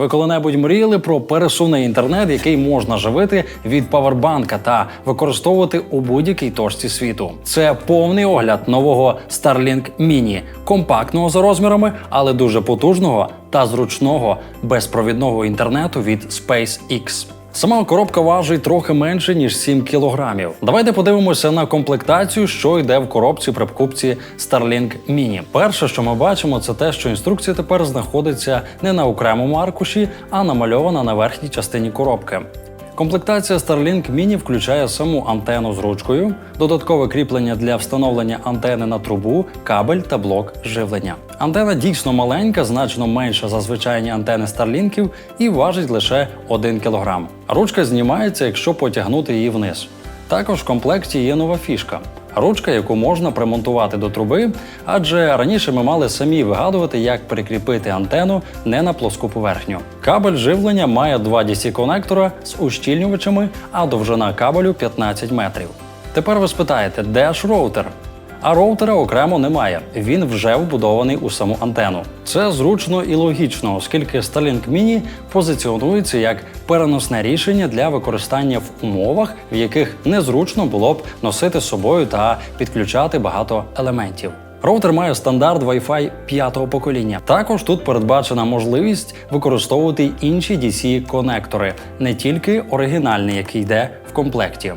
Ви коли-небудь мріяли про пересувний інтернет, який можна живити від павербанка та використовувати у будь-якій точці світу. Це повний огляд нового Starlink Mini, компактного за розмірами, але дуже потужного та зручного безпровідного інтернету від SpaceX. Сама коробка важить трохи менше ніж 7 кілограмів. Давайте подивимося на комплектацію, що йде в коробці при покупці Starlink Mini. Перше, що ми бачимо, це те, що інструкція тепер знаходиться не на окремому аркуші, а намальована на верхній частині коробки. Комплектація Starlink Mini включає саму антенну з ручкою, додаткове кріплення для встановлення антени на трубу, кабель та блок живлення. Антена дійсно маленька, значно менша за звичайні антени Starlinkів і важить лише 1 кг. Ручка знімається, якщо потягнути її вниз. Також в комплекті є нова фішка. Ручка, яку можна примонтувати до труби, адже раніше ми мали самі вигадувати, як прикріпити антенну не на плоску поверхню. Кабель живлення має два DC-конектора з ущільнювачами, а довжина кабелю 15 метрів. Тепер ви спитаєте, де ж роутер? А роутера окремо немає. Він вже вбудований у саму антенну. Це зручно і логічно, оскільки Starlink Mini позиціонується як переносне рішення для використання в умовах, в яких незручно було б носити з собою та підключати багато елементів. Роутер має стандарт Wi-Fi п'ятого покоління. Також тут передбачена можливість використовувати інші DC-конектори, не тільки оригінальний, який йде в комплекті.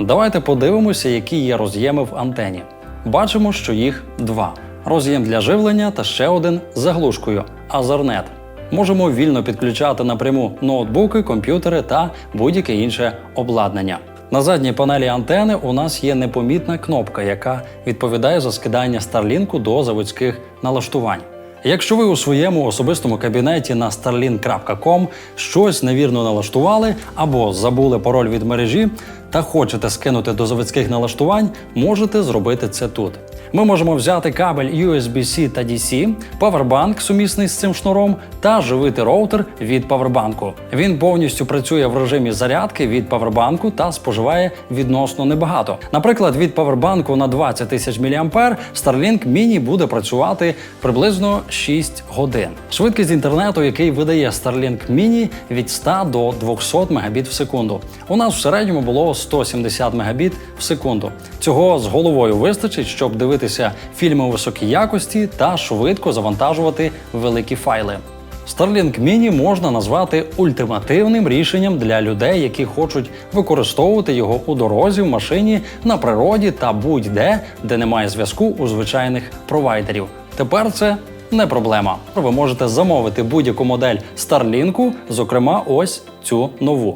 Давайте подивимося, які є роз'єми в антені. Бачимо, що їх два: роз'єм для живлення та ще один з заглушкою Ethernet. Можемо вільно підключати напряму ноутбуки, комп'ютери та будь-яке інше обладнання. На задній панелі антени у нас є непомітна кнопка, яка відповідає за скидання Starlink до заводських налаштувань. Якщо ви у своєму особистому кабінеті на starlink.com щось невірно налаштували або забули пароль від мережі та хочете скинути до заводських налаштувань, можете зробити це тут. Ми можемо взяти кабель USB-C та DC, павербанк сумісний з цим шнуром та живити роутер від павербанку. Він повністю працює в режимі зарядки від павербанку та споживає відносно небагато. Наприклад, від павербанку на 20 тисяч мА Starlink Mini буде працювати приблизно 6 годин. Швидкість інтернету, який видає Starlink Mini від 100 до 200 Мбіт в секунду. У нас в середньому було 170 Мбіт в секунду. Цього з головою вистачить, щоб дивитися фільми високій якості та швидко завантажувати великі файли. Starlink Mini можна назвати ультимативним рішенням для людей, які хочуть використовувати його у дорозі, в машині, на природі та будь-де, де немає зв'язку у звичайних провайдерів. Тепер це не проблема. Ви можете замовити будь-яку модель Starlink, зокрема, ось цю нову.